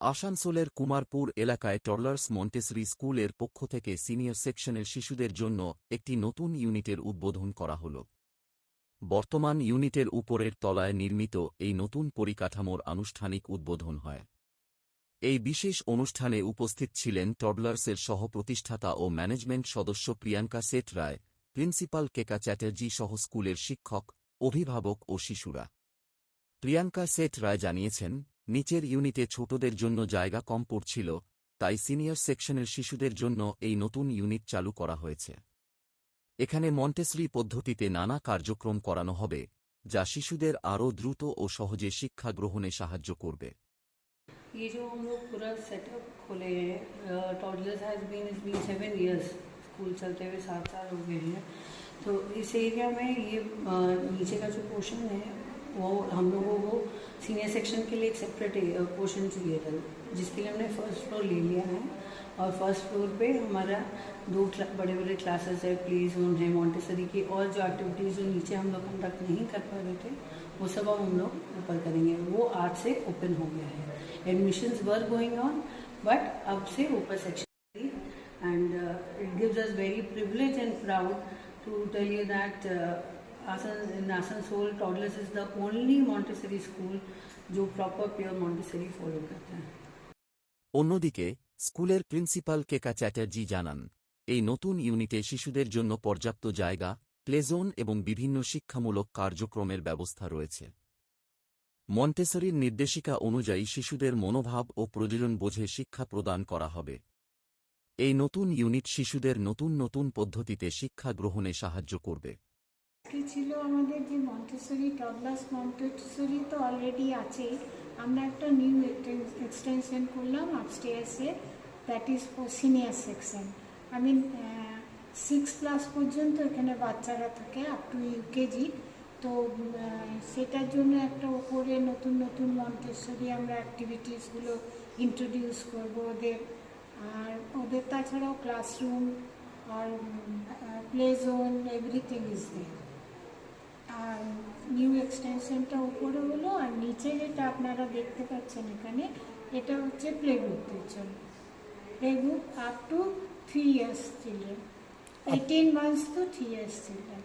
আসানসোলের কুমারপুর এলাকায় টর্লার্স মন্টেসরি স্কুলের পক্ষ থেকে সিনিয়র সেকশনের শিশুদের জন্য একটি নতুন ইউনিটের উদ্বোধন করা হল। বর্তমান ইউনিটের উপরের তলায় নির্মিত এই নতুন পরিকাঠামোর আনুষ্ঠানিক উদ্বোধন হয়। এই বিশেষ অনুষ্ঠানে উপস্থিত ছিলেন টডলার্সের সহ-প্রতিষ্ঠাতা ও ম্যানেজমেন্ট সদস্য প্রিয়াঙ্কা সেট রায়, প্রিন্সিপাল কেকা চ্যাটার্জি সহ স্কুলের শিক্ষক, অভিভাবক ও শিশুরা। প্রিয়াঙ্কা সেট রায় জানিয়েছেন নিচের ইউনিটে ছোটদের জন্য জায়গা কম পড়ছিল তাই সিনিয়র সেকশনের শিশুদের জন্য এই নতুন ইউনিট চালু করা হয়েছে এখানে মন্টেসরি পদ্ধতিতে নানা কার্যক্রম করানো হবে যা শিশুদের আরও দ্রুত ও সহজে শিক্ষা গ্রহণে সাহায্য করবে ये जो हम लोग पूरा सेटअप खोले हैं toddlers has been is been seven years school चलते हुए सात साल हो गए हैं तो इस एरिया में ये अ, नीचे का जो पोर्शन है वो हम लोगों को सीनियर सेक्शन के लिए एक सेपरेट पोर्शन चाहिए था जिसके लिए हमने फ़र्स्ट फ्लोर ले लिया है। और फ़र्स्ट फ्लोर पे हमारा दो बड़े बड़े क्लासेस है प्ले जोन है मॉन्टेसरी की और जो एक्टिविटीज़ जो नीचे हम लोग कंडक्ट नहीं कर पा रहे थे वो सब अब हम लोग ऊपर करेंगे। वो आज से ओपन हो गया है। Admissions were going on but अब से ऊपर section and it gives us very very and proud to tell you uh, Asan, in Asansol, Toddlers is the only Montessori school जो proper pure Montessori follow करता है অন্যদিকে স্কুলের principal Keka Chatterjee জানান এই নতুন ইউনিটে শিশুদের জন্য পর্যাপ্ত জায়গা প্লেজোন এবং বিভিন্ন শিক্ষামূলক কার্যক্রমের ব্যবস্থা রয়েছে মন্টেসরির নির্দেশিকা অনুযায়ী শিশুদের মনোভাব ও প্রয়োজন বোঝে শিক্ষা প্রদান করা হবে এই নতুন ইউনিট শিশুদের নতুন নতুন পদ্ধতিতে শিক্ষা গ্রহণে সাহায্য করবে আজকে ছিল আমাদের যে মন্টেসরি টডলার্স মন্টেসরি তো অলরেডি আছেই আমরা একটা নিউ এক্সটেনশন করলাম আপস্টেয়ার্সে that is for senior section I mean six class পর্যন্ত এখানে বাচ্চারা থাকে আপ টু ইউকেজি তো সেটার জন্য একটা ওপরে নতুন নতুন মন্টেসরি আমরা অ্যাক্টিভিটিসগুলো ইন্ট্রোডিউস করব ওদের। আর ওদের তাছাড়াও classroom R play zone everything is there এক্সটেনশনটা উপরে হলো আর নিচে যেটা আপনারা দেখতে পাচ্ছেন এখানে এটা হচ্ছে প্লে গ্রুপের জন্য। Play group up to three years children eighteen months to three years children